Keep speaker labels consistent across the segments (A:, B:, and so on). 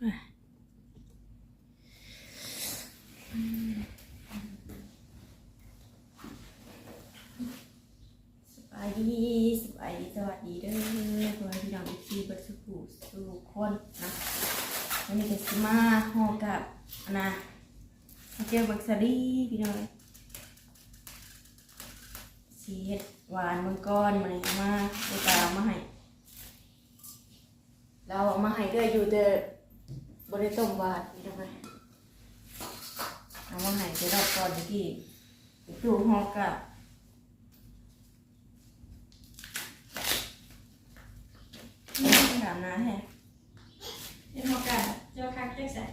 A: สบายดีสบายดีสวัสดีเด้อตัวพี่น้องที่เบัสุขุสู่คนนะวันนี้ก็สิมาห่อกับอันนะข้าวเจียวบักซารีพี่น้องสีเห็ดหวานมังกรมาเลยมาเลยตามมาให้เราเอามาให้ด้วยอยู่แต่ บริต้มหวานพี่น้องเอามาให้เดี๋ยวรอบก่อนที่ดูหอกอะนี่ถามนะแฮะ
B: เป็นโอกอะเจ้าคักได้ใส่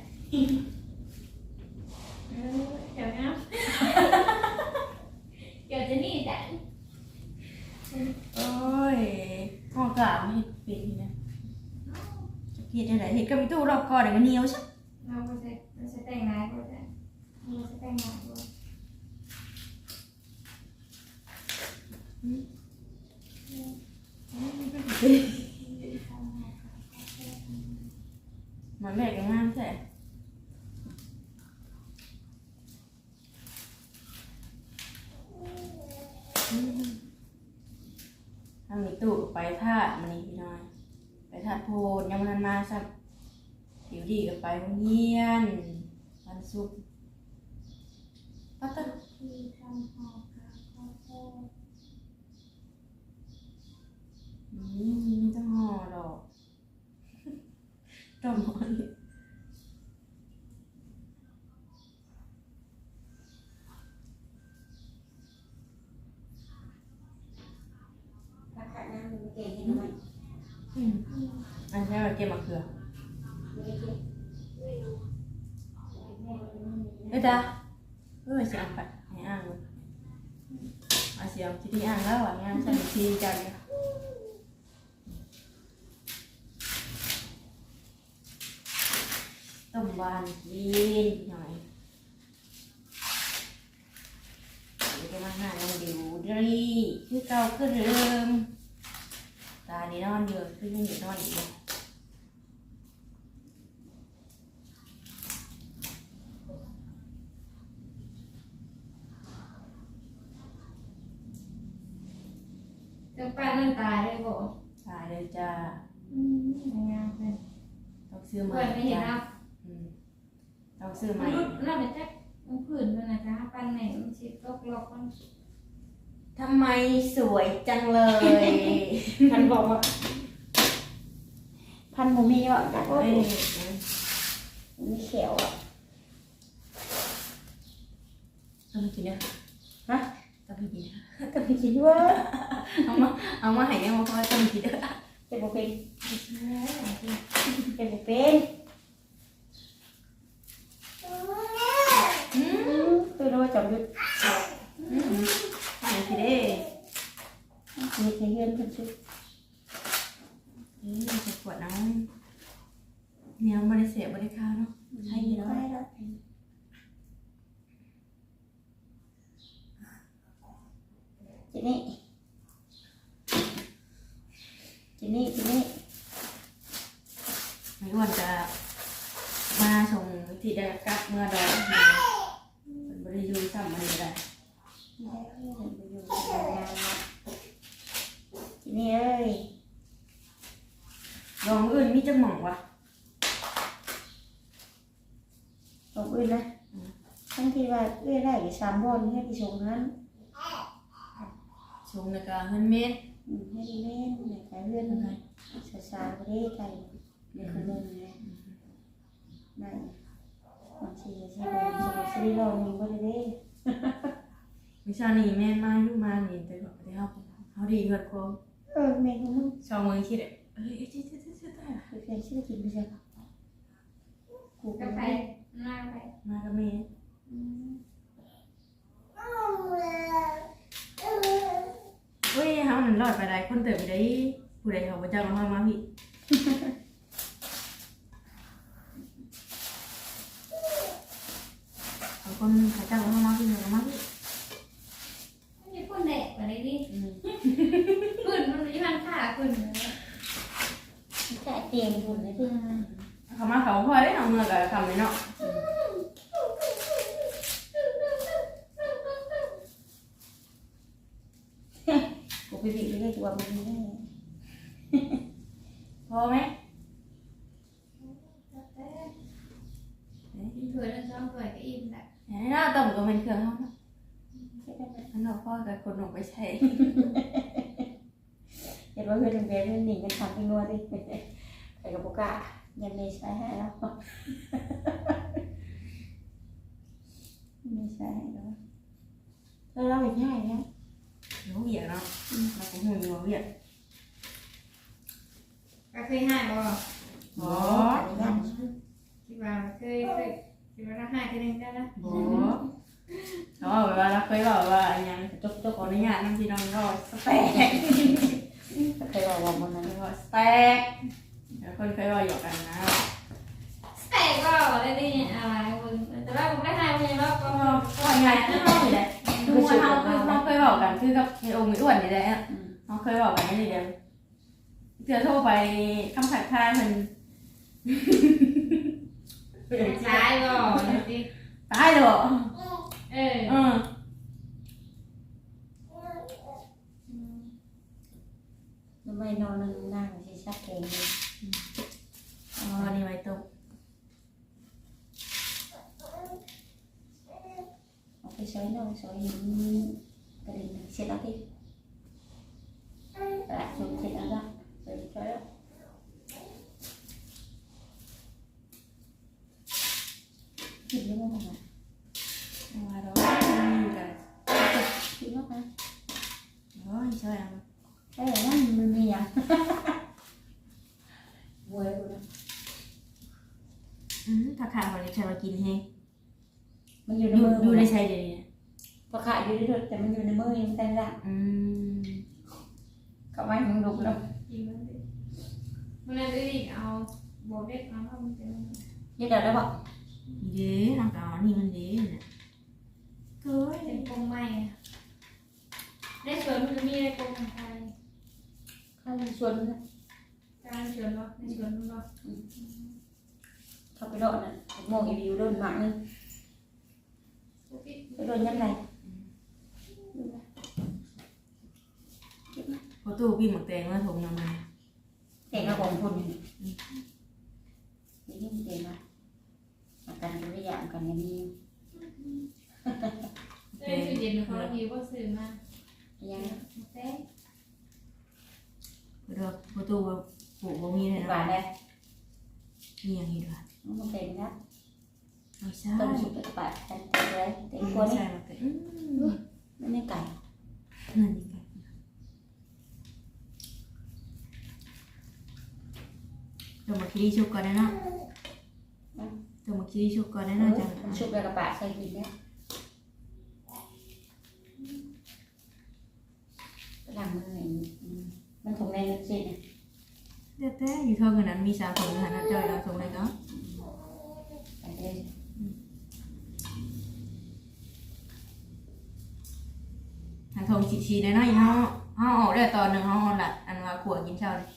B: เออเดี๋ยวนะเดี๋ยวจะนี่ดัง
A: โอ้ยพ่อกล่าวเห็ดเป็นนะจะ เห็ดยังไงเห็ดกับพี่ตู้รอบคอเดี๋ยวมันเหนียวใช่
B: เราก็จะเราจะแต่งงานก็จะเราจะแต่งงานก็
A: มันแม่กันงามใช่ทำมีตู้ไปธาตุมันนี่พี่น้อย ไปธาตุโพนยังมันมาสักผิวดีกับไปโรงเรียน วันศุกร์ปั๊บปั๊บ
B: ที่ทำหอกกับข้าวโพด
A: อืมไม่ต้องห่อหรอกต้มห่อนี่
C: ราคาน้ำมันเก่งยังไง
A: อืมอันนี้เราเก็บมะเขือ
C: ไม่ได้เก่ง
A: เเอ้ยจ้าเออเสียงปัดให้อ่างเอาเสียงที่ที่อ่างแล้วอะงานฉันทีจังต้มหวานกินหน่อยเดี๋ยวจะมาหาน้องดิวดรีคือเก่าคือเดิมตานี่นอนเยอะคือยังอยู่นอนอีกเลย
B: ป้านั่นตายเลยบอก
A: ตายเลยจ้า
B: อืมงามเลย
A: ต้องซื้อใหม่
B: เปิดไม่เห็น
A: จ้า
B: เอา
A: อืมต้องซื้อให
B: มั
A: ม่
B: นรุดเราเดี๋ยวจะมันผื่นมันนะจ๊ะปันไหนมันชิดตกหลอกมัน
A: ทำไมสวยจังเลย
C: พันบอกว่า พันโมมีว่ะโอ้
A: เอ้
C: ย
A: ย
C: มีเขียวอะ
A: ต้องกินนะ
C: ฮะ
A: ต้องกินนะ
C: ก็ไม่คิดว่า
A: เอามาเอามาให้ยังมาเพราะว่าต้องกินนะ
C: จะบอกเป็น
B: เออ
C: จะบอกเป็น
A: อืม
C: คือเราจอมยุด
A: อืมให้สิเด้
C: มีเทียนคนชุด
A: อืมจะปวดน้ำเนี่ยบริเสียบริคาเนาะใช่เนาะ
C: ใช่แล้วจีนี่จีนี่จีนี่
A: ไม่อ้วนจะมาชงที่ได้กลับเมื่อดอนเป็นบริยูซ้ำอะไรก็ได้
C: ไม่ได้เพื่อนไปอยู่งานละจีนี่เอ้ย
A: ลองอื่นมีจังหม่องวะ
C: บอกอื่นนะทั้งที่ว่าเอ้ยได้อยู่สามบอลให้ที่ชงนั้น
A: ชงในกลางเฮนเมด
C: อืมให้ดีเล่นในการเลื่อนอะไรสาวๆประเทศไทยในคนหนึ่งนะได้บางทีใช่ไหมใช่ไหมซีรีส์เรามีบริเวณ
A: วิชานี้แม่นมาอยู่มานี่แต่ก็ได้เฮาเฮาดีเกิดโค
C: เออแม่ของมึง
A: ชาวเมืองคิดเอ้ยเอ้ยเจ๊เจ๊เจ๊เจ๊ได้ล่ะ
C: คือเพียงชื่อกินไปใช่กู
B: กาแฟหน้าไป
A: มากับแม่
B: อืม
A: นั่นรอดไปได้คนเติบไปได้ผู้ใดเขาบ่จักมามาพี่เอาคนเขาพี่มามาพี่
B: ไม่มีคนแดกอะไรดิ
A: อืม
B: ผื่นมันมีพันขาผื่นเลย
C: แค่เตียงบุญเลยที่
A: เขามาเขา พอได้ทำเมื่อกับทำเลยเนาะ
C: กูไปวิ่งไปได้ตัวมันไม่ได้
A: พอไหม
B: กินเผื่อแล้วช่องเผื่อก็อิ่มแหละ
A: เห็นหน้าต้มก็เป็นเครื่องเขาเนาะอันนั้นพ่อกับคนลงไปใช้
C: เห็นว่าเพื่อนโรงเรียนหนีกันทำไปนวดดิใครกับปุกะยังไม่ใช่ให้แล้วไม่ใช่ให้แล้วแล้วเราอีกง่ายเนี่ย
A: หนูเวียดเนาะมาของหูอยู่เวียด
B: ก็เคยให้บ่
A: อ๋อ
B: คิดว่าเคยเคยคิดว่าเราให้ทีนึงได้ละ
A: โอ้ เขาแบอกว่าเราเคยบอกว่าอันยังจบจบขออนุญาตน้ำพี่น้องก็สเต็ก
C: เคยบอกว่ามันนั้น
A: ก็สเต็กเดี๋ยวคนเคยบอกหยอกกันนะ
B: แต่ก็ได้ด้อะไรคนแต่ว่าผมได้ให้ไม่ว่าก็
A: ก็ก็ยังไงคือเขาอยู่แหละคือมวยเขาคือเขาเคยบอกกันคือกับไอ้องค์ไอ้วนนี่แหละเขาเคยบอกกันนี่เดียวเจอโทรไปคำขัดท่ามัน
B: ใช้ก็
A: ตายเลยบอก
B: ออ
A: เออ
C: ทำไม นอนนั่งนั่งที่ชักเอง
A: อ๋อนี่ไว้ตรง
C: เอาไปใช้นอนใช้หินกระดิ่งเสร็จแล้ว กิน
A: แล้ว
C: คะ
A: โอ้ยช่วยเอา
C: ไอ้นั่นมันมีอย่างบวยกูนะ
A: อืมถ้าขาดคนนี้ใช้มากินให้
C: มันอยู่ใน
A: ดู
C: มือ
A: ดูได้ใช้เดี๋ยวนี้
C: พอขาอยู่ในรถแต่มันอยู่ในมือยังแต่ละ
A: อืม
C: ก็ไม่มึงดุแล้ว
B: กินมันดิมันเลยได้เอาโบเด็กเอาเข้ามันจะ
C: ยึดเดี๋ยวได้บอก
A: ดีเด้ทางการนี่มันดีเนี่ยเก้ย
B: เป็นกงไม้ ในสวนมันจะมีในกงไทย
C: ข้าวชวนนะ
B: การสวนเนาะในสวนเนาะ
C: เข้าไปโดดน่ะมองอีวิวโดนหมากนึง
B: ปุ๊บปิ๊บ
C: ไปโดนยังไง
A: พอตู้พี่หมกแตงมาถงยังไง
C: เต่กระบอกคนนี่นี่ยิ่งเต่มาอาการตัวอย่างกันยังมี
B: เออคือเย็นเขาหิวก็ซื้อมา
C: ยัง
B: เต้
A: พอดูพอตู้ปลูกบ่มีเลย
C: หวาน
A: นะ
C: เลย
A: มีอย่างนี้ด้วย
C: มันเต็มนะ
A: ไม่ใช่
C: ต้มสุกกระปะเต็มเลยเต็ม
A: ไม่
C: ตัวนี่
A: ใช่หมกแตงอืม
C: ไม่ได้ไก่
A: นั่นนี่กันตัวมาคิริชุกก่อนได้เนาะตัวมาคิริชุกก่อนได้เนาะจัง
C: สุกกระปะใส่กินเนี่ย หลังมือมันถงในสิเนี่ย
A: เดี๋ยวแต่อยู่เท่ากันนั้นมีสามถุงหันจอยเราถุงเลยก็
C: ใส่เลย
A: หันถุงชีๆได้เนาะอีเฮาเฮาออกได้ตอนหนึ่งเฮาหลัดอันว่าขวดกินเช้าเลย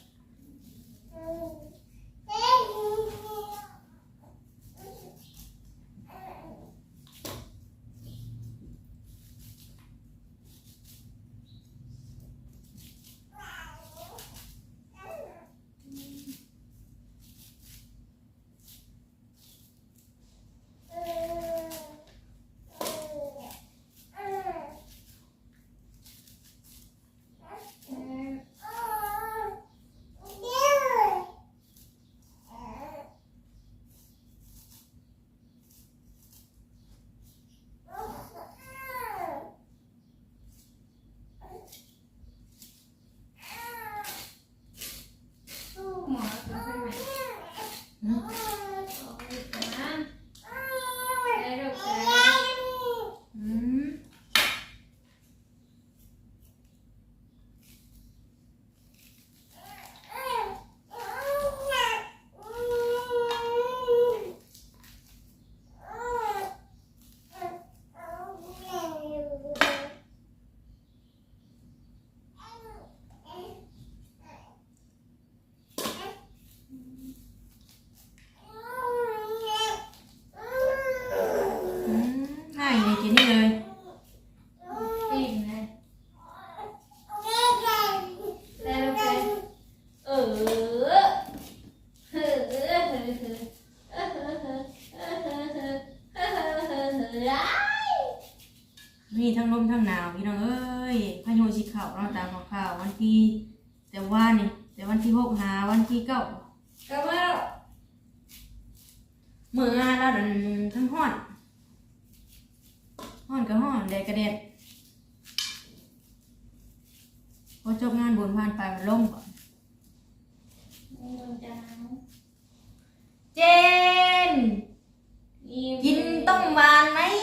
A: Chim tông bàn
B: mấy,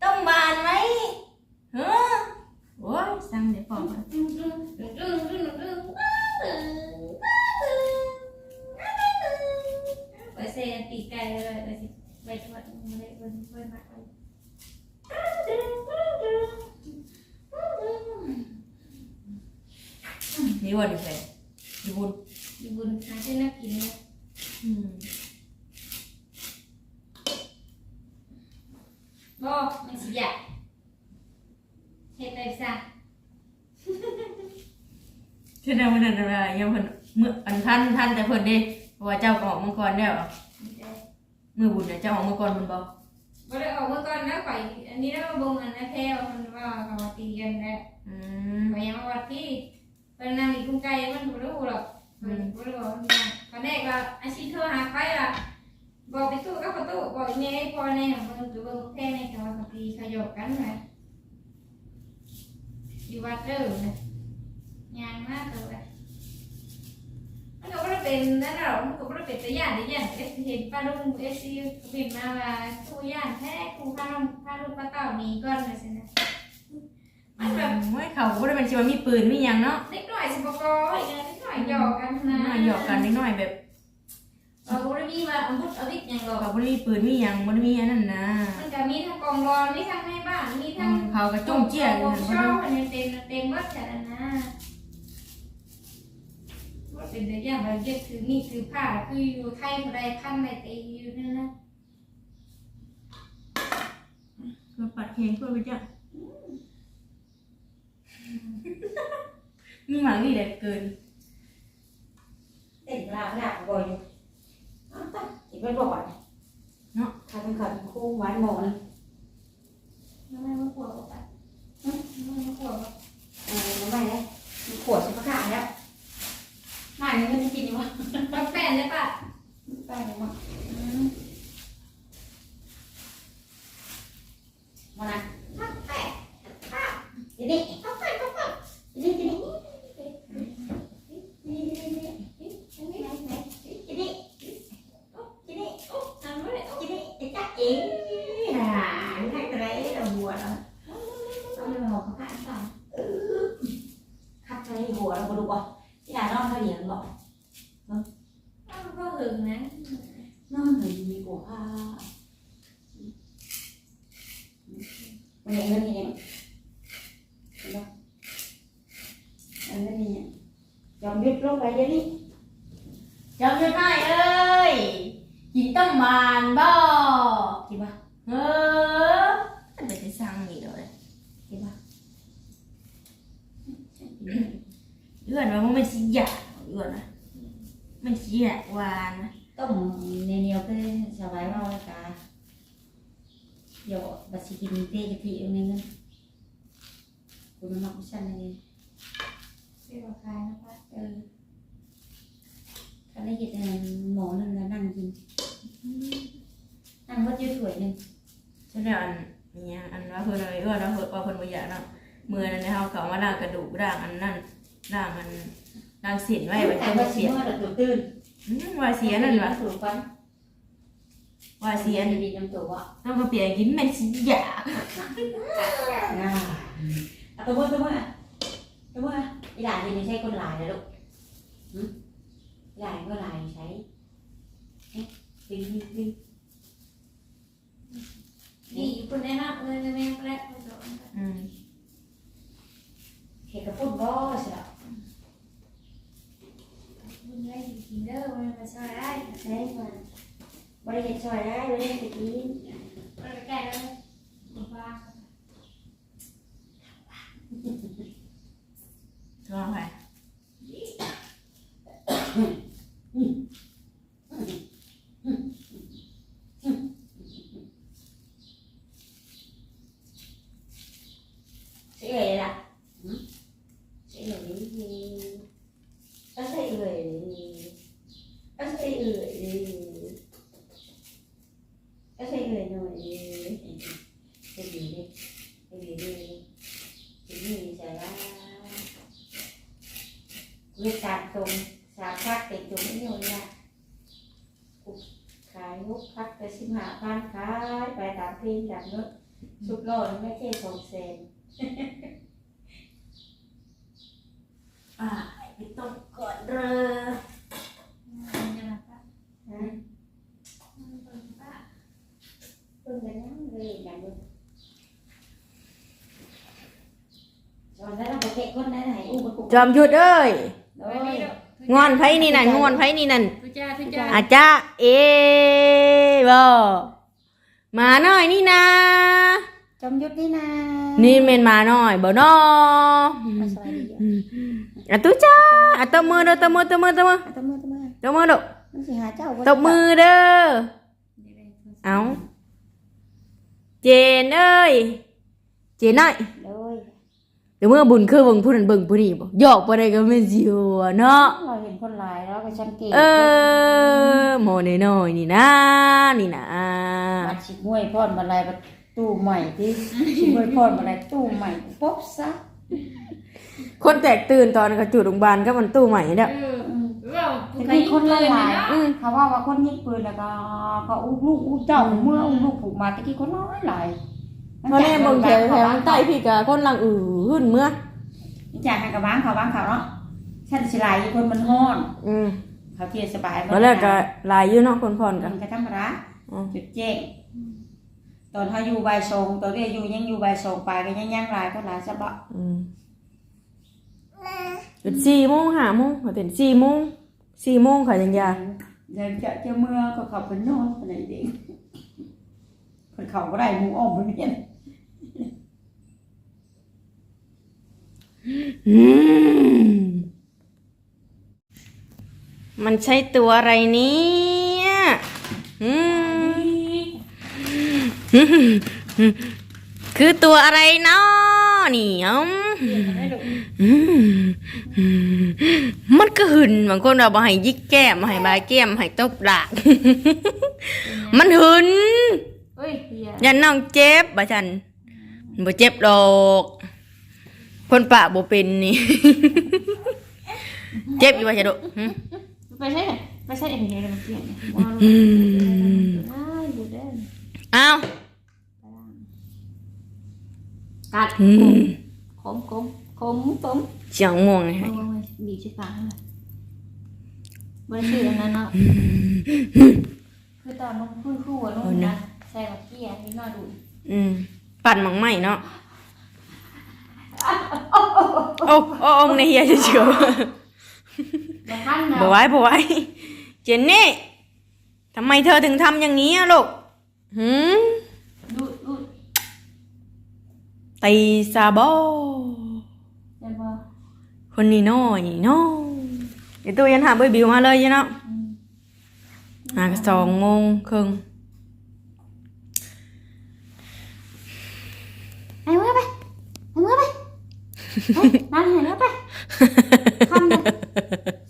B: Tông bàn. Mấy, Hả? Ủa, sang để phòng à? Bởi xe tỉ cày rồi, bởi xe vậy thôi, vậy vậy vậy mặt Đi buồn đi xe Đi buồn Đi buồn khá trên nắp kín nè ừ. บนบนมากเลย
A: นี่วันนี้ใส่ดีบุญ
B: อยู่บนหาเช่นนักกินเนี่ย
A: อืม
B: บอกมันสิใหญ่เฮ็ดไปซะ
A: เช่นนั้นวันนั้นอะไรยังเพิ่นเมื่ออันท่านท่านแต่เพิ่นเด้เพราะว่าเจ้าก็ออกมาก่อนแล้วมือบุญเนี่ยเจ้าออกมาก่อนมันบอก
B: บ่ได้ออกเมื่อก่อนนะข่อยอันนี้แล้วบ่งอันนะแพ้ว่ามันว่าเขาตีกันแล้ว
A: อืม
B: ข่อยยังว่าที่เพิ่นนั่งอีกกุ้งไก่มันบ่รู้หรอกมันบ่รู้ว่ามันตอนแรกว่าอาชีพโทรหาใครล่ะ บอกไปตู้กับประตูบอกแม่พ่อแน่มันคือเบิ่งแพ้ในเขาว่าเขาตีขยอกกันนะอยู่วัดเด้อนะยางมากเลยมันก็บ่ได้เป็นนั่นหรอกมันก็บ่ได้เป็นตะย่านตะย่านเอสเห็นป้าลุงเอสซีเป็นมาว่าครูย่านแท้ครูพาน้องพาลูกพาเต้าหนีก่อนเลยสินะมันแบบ
A: โอ้ยเขาก็ได้เป็นชีวามีปืนมีหยังเนาะ
B: เล็กหน่อยสิบกอีกนะเล็กหน่อยหยอกกันนะ
A: มาหยอกกันนิดหน่อยแบบ
B: เออบ่ได้มีว่าอัมพุทอวิทย์หยังหรอก
A: เขาบ่ได้มีปืนมีหยังบ่ได้มีอันนั้นนะ
B: มันก็มีทั้งกองรอนมีทั้งในบ้านมี
A: อื
B: ทั้ง
A: มเขาก็จุ้งเจี้ย
B: ก
A: กั
B: อนง
A: บ่
B: เช่า
A: รู้
B: อันนี้เต็มเต็มวัดฉันนะว่าเป็นแต่อย่างแบบเย็บถือมีดถือผ้าคืออยู่ไทยผู้ใดพันใดตีอยู่นั่นนะ
A: เพื่อปัดแขงเพื่อไปจ้ะมีหมามีแหละเกิน
C: เต็มลาบลาบบ่ อยอยู่อ้าวตายอีกไม่บอกเนาะทำขันคู่หวานหมอน
B: น้ำมันมันปวดออกไปน้ำมันมันปวดออก
C: เออน้ำไม่เลยมีขวดสุภาพแล้วหน้านี้มันจะกินอยู่วะ
B: มันแปนเลยปะ
C: ไปเลยมั้งมานะ
B: มันแปน
C: ทีนี้เข้าไปเข้าไปทีนี้ทีนี้ทีนี้ทีนี้ทีนี้ทีนี้ทีนี้
B: ทำไม่ได้
C: ทีนี้จะจัดเองอ่าให้กระไรเราหัวเราเอาไปบอกเขาข้างต่างเออคัดใจหัวเราบดูอะที่ไหนนอนเขาเหนียวบอก
B: ก็หึงนะ
C: นอนหนึ่งมีหัวผ้าวันนี้เงินนี่เห็นปะเงินนี่ยอมยึดลงไปเดี๋ยวนี้
A: จำได้ไหมเอ้ยกินต้มบานบ่
C: กินปะ
A: เออมันไปจะสั่งนี่เลย
C: กินปะ
A: เอื้อนว่ามันสิอยากเอื้อนนะมันสิอยากหวานนะ
C: ต้มเนียวๆคือสบายเราเลยกาเดี๋ยวบัตรกินเต้จะพี่เอาเงินคุณมักไม่ใช่เลย
B: เสียคายนะคะ
C: เออถ้าได้กินหมอหนึ่งแล้วนั่งกินนั่งวัดยืดถ้วยหนึ่ง
A: ฉันเรียกอันนี้อันว่าเพิ่นเอาไว้เอื้อนว่าเพิ่นว่าเพิ่นบ่อยากเนาะมือนั้นเฮาเขามาล้างกระดูกล้างอันนั้น ล้างอันล้างเส้นไว้ไว้
C: แต่
A: เพิ่น
C: ว่า
A: บ่
C: เสี
A: เสี
C: ย
A: ย
C: ว่าตัวตื่น
A: อืมว่าเสียนั่นว่ะ
C: ถูกปัน
A: ว่าเสีย
C: ดีน้ำตัวอะ
A: ต้องมาเปลี่ยนกินมันสิอยาก
C: อ่าตัวมือตัวมือตัวมืออีหลานนี่ไม่ใช่คนหลายนะลูกหลายก็หลายใช้ดึงดึงดึง
B: นี่คุณแนะนำเลยแม่แรกคุณสอน
A: อืม
C: เห็นกระปุ่นบ่ใช่หรอ
B: คุณยายกินเด้อวันมาช่วยได้
C: ใช่ไหมบริเว
B: ณ
C: ช่วยได้เลยตะกี้บริเวณใกล้แล้วบ่ฟ้าท้องไหมเสี
B: ย
C: ละ
A: จอมหยุดเอ้ย
C: โอ้ย
A: งอนไผนี่นั่นงอนไผนี่นั่น
B: ทุจ้าทุจ้า
A: อาจ้าเอบ่มาหน่อยนี่นะ
C: จอมยุทธนี่นะ
A: นี่เมนมาหน่อยบ่นอ
C: มาสวัสดีอะ
A: อะตุจ้าอะตบมือเด้อตบมือตบมือตบมือ
C: อะตบมือตบมือ
A: ตบมือเด้อ
C: มันสิหาเจ้าบ่
A: ตบมือเด้อเอาเจนเอ้ย เจนน้อย
C: โดย
A: เดี๋ยวเมื่อบุญคือเบิ่งผู้นั้นเบิ่งผู้นี้บ่หยอกบ่ได้ก็แม่นสิหัวเนาะ
C: เราเห็นคนหลายแล้วก็สังเกต
A: เออหมอน้อยๆนี่นะนี่นะ
C: มาชิมวยพอดมาลายประตูใหม่ที่ชิมวยพอดมาลายตู้ใหม่ปุ๊บซะ
A: คนแตกตื่นตอนเขาจุดโรงพยาบาลก็มันตู้ใหม่เนี่ย
B: เออเรา
C: แต่มีคนหลาย
A: อืม
C: เขาว่าว่าคนยิงปืนแล้วก็เขาอุ้มลูกอุ้มเจ้าเมื่ออุ้มลูกผูกมาตะกี้คนน้อยหลาย
A: เพราะแน่เบิ่งแถวแถวใต้พี่กะคนลังอือหื้นเมื่อ
C: นี่จ่ายให้กับบ้านเขาบ้านเขาเนาะฉันสิหลายอยู่คนมันฮ้อน
A: อืม
C: เขาเทียสบาย
A: ตอนแรกก็หลายอยู่เนาะคนพรกัน
C: มันก็ธรรมดา
A: อืม
C: จุดแจ้งตอนเขาอยู่ใบายทรงตอนนี้อยู่ยังอยู่ใบายทรงไปก็ยังยังหลายก็หลายซะบ่
A: อืมจุดสี่โมงห้าโมงเขาเป็นสี่โมงสี่โมงค่ะยังยา
C: เดินจะจะเมื่อก็เขาเป็นนอนเป็นไอเด็กคนเขาก็ได้หมูอ้อมมันเมียน
A: อื มมันใช่ตัวอะไรเนี่ยอืมคือตัวอะไรเนาะนี่อืมอืมอืมมันก็หึนบางคนเราบอกให้ยิกแก้มให้บายแก้มให้ตบดากมันหึน
B: เฮ้ยเฮีย
A: ยันน้องเจ็บบ่ฉันบ่เจ็บดอก คนปะบ่เป็นนี่ เจ็บอยู่ว่าจะดุหึ
B: ไปใช่ไหมไปใช่เอ็มเฮียมันเกี่ยงว่า
A: อืม
B: อ้าวอยู่เด่น
A: อ้าว
B: กัด
A: อืม
B: ขมขมขมขม
A: เสียงม่วงไง
B: เอาไว้บีบใส่ปากให้เลยบริสุทธิ์อันนั้นเนาะคือตอนน้องพูดคู่อะน้องนะใส่กับเกี้ยนิดหน่อยดู
A: อืมปั่นหมังไหมเนาะ โอ้โอ้โอ้ในเฮียเฉยๆ
B: บางท่าน
A: บอ
B: เนาะ
A: ไว้บอไว้เจนนี่ทำไมเธอถึงทำอย่างนี้อะลูกหืม
B: ดูดู
A: ตีซาบอ
B: เดี๋ยวบอก
A: คนนี้น้อยนี่น้อยเดี๋ยวตัวยันหาเบยบิวมาเลยยันเนาะหากสองโมงครึ่ง
B: ไอ้เมื่อไปไอ้เมื่อไป เฮ้ยนั่งเห็นแล้วไปทำเลย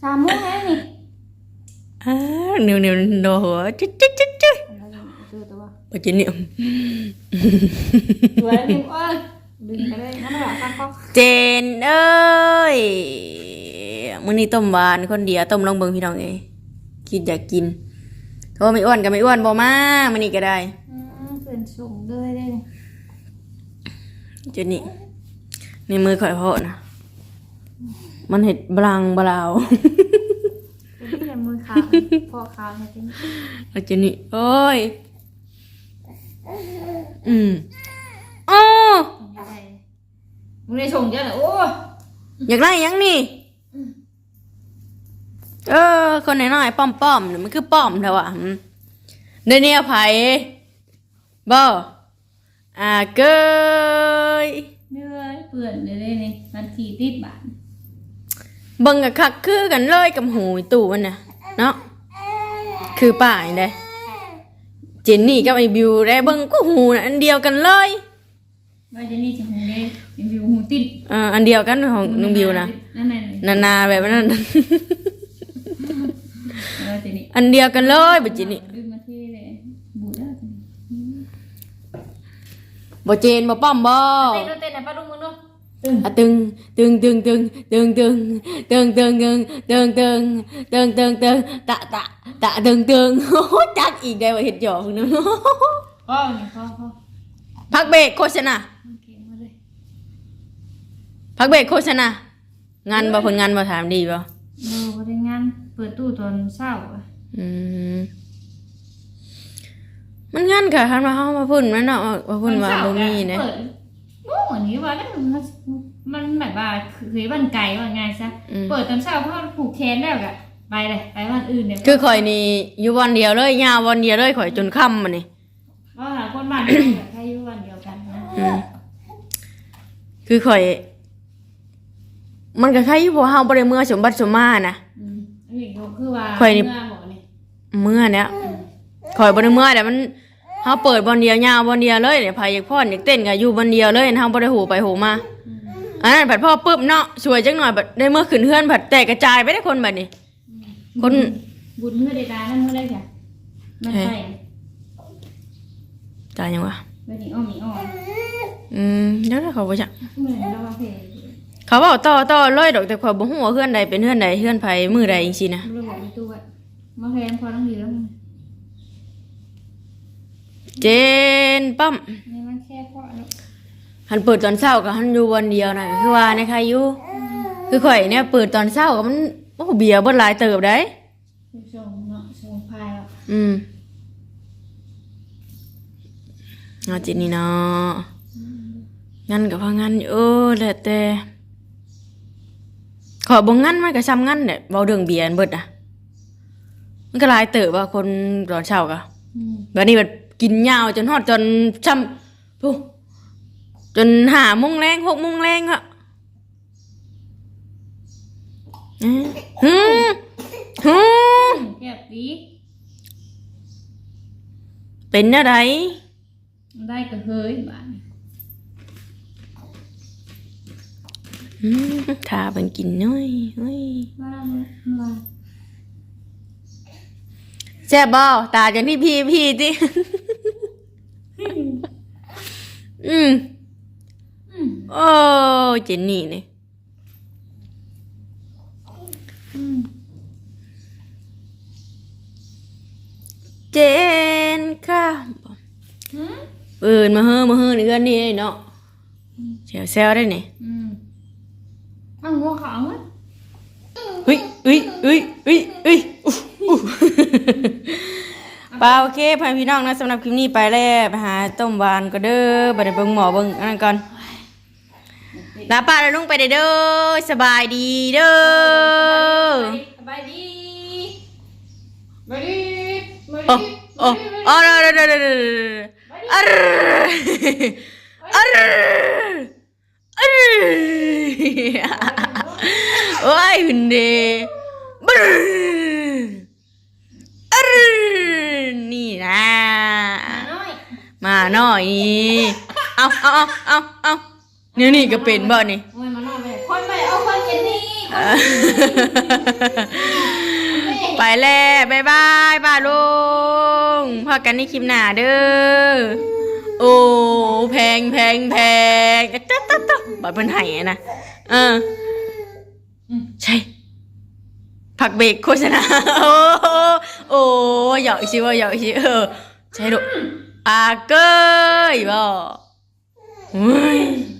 B: สามโมงแล้วนี่
A: อ้าวเหนียวเหนียวโดหัวจิ๊ดจิ๊ดจิ๊ดจิ๊ด
B: ตัวตัว
A: ปะจิเหนียว
B: ตัวแล้วนี่เอ้ยดึงไปเลยนั่นแหละฟังเขา
A: เจนเอ้ยมื้อนี้ต้มหวานคนเดียวต้มลองเบิ่งพี่น้องเอ้ยคิดอยากกินโทรไม่อ้วนก็ไม่อ้วนบ่มามื้อนี้ก็ได้
B: อืมเพื่อนส่งเลยได้เลย
A: เจนี่ ในมือข่อยพ่อนะมันเห็ดบลังบลาว
B: เป็นเพื่อนมือขาวพอขาวเนี่ยเป็น
A: เอาเจนี่โอ้ย อืมโอ้
B: ยังไงมึงได้ส่งเยอะเหรอโอ้ย
A: อยากได้หยังนี่ เออ คนน้อยๆป้อมๆเนี่ยมันคือป้อมเถอะวะอืมเดยวนี่ยไผบ่อ่าเกย
B: เหนื่อยเปื่อนเลยได้นี่นาทีติดบาท
A: เบิ่งกับคักคือกันเลยกับหูไอ้ตู่มันน่ะเนาะคือป่ายเด้เจนนี่กับไอ้บิวได้เบิ่งก็หูน่ะอันเดียวกันเลย
B: ว่าจะนี่จะหูได้ยังวิวหูติด
A: เอ่าอันเดียวกันของน้องบิวนะ
B: นั่นนั่น
A: นานาแบบนั้น
B: แล้วทีนี้
A: อันเดียวกันเลยบัดจินี่
B: ดึงมาที่เลยบูดแล้ว
A: บ่เจนบ่ป้อมบ่
B: เต้นเต้นนะป้าลุงมึงดู
A: อะตึงตึงตึงตึงตึงตึงตึงตึงตึงตึงตึงตึงตึงตึงตะตะตะตึงตึงโอ้โหจักอีกได้ว่าเห็ดหยอกนึง
B: พ่อเนี่ยพ่อพ่อ
A: พักเบรกโฆษณา
B: โอเคมาเลย
A: พักเบรกโฆษณางานบ่ผลงานบ่ถามดีบ่
B: โอ้พนักงานเปิดตู้ตอนเช้าอะ
A: อืมมันงานค่ะคันมาเฮามาพุ่นมันเนาะว่าพุ่นว่าบ่มีนะ
B: เปิด โอ้อันนี้ว่าแล้วมันมันแบบว่าคือบ้านไก่ว่าไงซะ
A: อืม
B: เปิดตอนเช้าเพราะมันผูกแขนแล้วกะไปเลยไปวันอื่นเดี๋ยว
A: คือข่อยนี่อยู่วันเดียวเลยยาววันเดียวเลยข่อยจนค่ำมานี่
B: ว่าหาคนบ้านเดียวกันแค่อยู่วันเดียวกันนะ
A: อืมคือข่อย มันก็คล้ายอยู่พวกเฮาบ่ได้เมื่อสมบัติสมมานะ
B: อืมอันนี้ก็คือว่า
A: ข่อยนี่
B: เมื่อบอกนี่
A: เมื่อเนี้ยข่อยบ่ได้เมื่อแต่มัน เฮาเปิดบอลเดียวยาวบอลเดียวเลยเนี่ยไผอยากพ่อนอยากเต้นก็อยู่บอลเดียวเลยเฮาบ่ได้หูไปหูมาอันนั้นผัดพ่อปึ๊บเนาะสวยจังหน่อยบัดได้เมื่อขึ้นเฮือนผัดแตกกระจายไปได้คนบัดนี้ คน
B: บุญเมื่อใดๆนั่นเมื่อไรจ้ะมันใช่
A: ตายยังวะ
B: ไม่นี่อ้อมนี่อ้อม
A: อืมเดี๋ยวเขาบ่จัก
B: เหมือนเราว่าเพล
A: เขาเว้าต่อต่อเลยดอกแต่ข่อยบ่ฮู้ว่าเฮือนใดเป็นเฮือนใดเฮือนไผมือใดจังซี่นะ
B: เราบอกในตู้ว่ามาแพงพอต้องดีแล้วมึง
A: เจนปั๊ม
B: นี่มันแค่พอแล้ว
A: หันเปิดตอนเช้าก็หันอยู่วันเดียวน่ะคือว่าในใครอยู่คือข่อยเนี่ยเปิดตอนเช้าก็มันโอ้เบียร์เบิดหลายเติบได้
B: คือส่งเนาะส่งพายอะ
A: อืมเอาจิตนี่เนาะงั้นกับว่างั้นอยู่เออแหละแต่ขอบ่งั้นมันก็ซ้ำงั้นเนี่ยเว้าเรื่องเบียร์อันเบิดอะมันก็หลายเติบว่าคนตอนเช้าก็
B: อืม
A: บัดนี้แบบ กินยาวจนฮอดจนช้ำผู้จนหาโมงแรงหกโมงแรงอะอืมฮึฮึ
B: แค่ปี
A: เป็นอะไร
B: ได้ก็เฮ้ยบ้าน
A: อืมทาเป็นกินน้อยเฮ้ย
B: ว่าว่า
A: แซ่บบ่ตาจังที่พี่พี่จิอืม
B: อืม
A: โอ้เจนนี่นี่
B: อืม
A: เจนค่ะ
B: อืม
A: เอินมาเฮ้อมาเฮ้อนี่เอื้อนนี่เนาะเสียวแซวได้นี่
B: อืมเอาหัวขาวมั้ย
A: เฮ้ยเฮ้ยเฮ้ยเฮ้ยเฮ้ยอุ๊ยอุ๊ย ปลาโอเคพ่อพี่น้องนะสำหรับคลิปนี้ไปแล้วไปหาต้มหวานก็เด้อไปเบิ่งหมอเบิ่งอันนั้นก่อนลาป้าแล้วลุงไปเด้อเด้อสบายดีเด้อ
B: สบายดีสบายดีสบาย
A: โอ้
B: ดี
A: โอ้โอ้เด้อเด้อเด้อเด้อเด้ออะรอะรอะรโอ้ยหุ่นเด้บรอะรนี่นะ
B: น้อย
A: มา หน่อยนี่เอาเอาเอาเอาเอาเนี่ยนี่ก็เป็นบ่นี่
B: โอ้ยมาน้อยไปคนไปเอาคนเจนนี่
A: ไปแล้วบายบายป้าลุงพอกันในคลิปหน้าเด้อ โอ้แพงแพงแพงอะจ๊ะจ๊ะจ๊ะบัดเพิ่นให้อะนะเอออใช่ผักเบรกโฆษณา โอ้โอ้หยอกชิว่าหยอกชิเออใช่ลู 赤いは、うん。